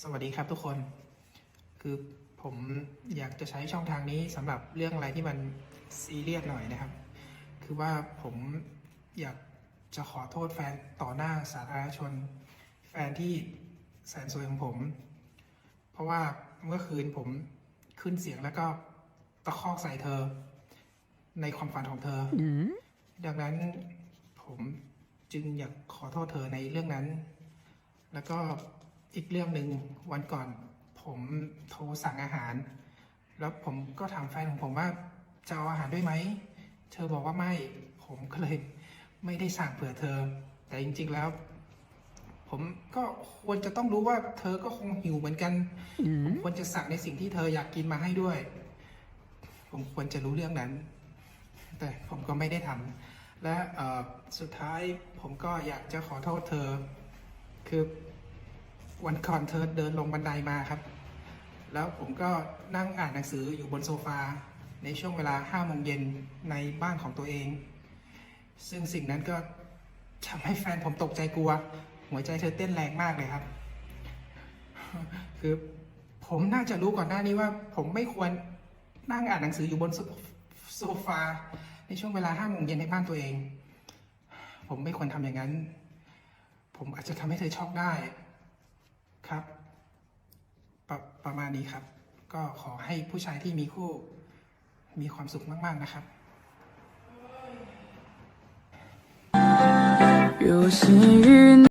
สวัสดีครับทุกคน คือผมอยากจะใช้ช่องทางนี้สำหรับเรื่องอะไรที่มันซีเรียสหน่อยนะครับ คือว่าผมอยากจะขอโทษแฟนต่อหน้าสาธารณชน แฟนที่แสนสวยของผม เพราะว่าเมื่อคืนผมขึ้นเสียงแล้วก็ตะคอกใส่เธอ ในความฝันของเธอ ดังนั้นผมจึงอยากขอโทษเธอในเรื่องนั้น แล้วก็ อีกเรื่องหนึ่งวันก่อนผมโทรสั่งอาหาร แล้วผมก็ถามแฟนของผมว่าจะเอาอาหารด้วยไหม เธอบอกว่าไม่ ผมก็เลยไม่ได้สั่งเผื่อเธอ แต่จริง ๆแล้ว ผมก็ควรจะต้องรู้ว่า เธอก็คงหิวเหมือนกันผมควรจะสั่งในสิ่งที่เธออยากกินมาให้ด้วย ผมควรจะรู้เรื่องนั้น แต่ผมก็ไม่ได้ทำและเอ่อสุดท้ายผมก็อยากจะขอโทษเธอ คือ วันก่อนเธอเดินลงบันไดมาครับ แล้วผมก็นั่งอ่านหนังสืออยู่บนโซฟา ในช่วงเวลาห้าโมงเย็นในบ้านของตัวเอง ซึ่งสิ่งนั้นก็ทำให้แฟนผมตกใจกลัว หัวใจเธอเต้นแรงมากเลยครับ คือผมน่าจะรู้ก่อนหน้านี้ว่า ผมไม่ควรนั่งอ่านหนังสืออยู่บนโซฟา ในช่วงเวลาห้าโมงเย็นในบ้านตัวเอง ผมไม่ควรทำอย่างนั้น ผมอาจจะทำให้เธอช็อกได้ ครับปรประมาณนี้ครับ ก็ขอให้ผู้ชายที่มีคู่ มีความสุขมาก ๆ นะครับ 有幸与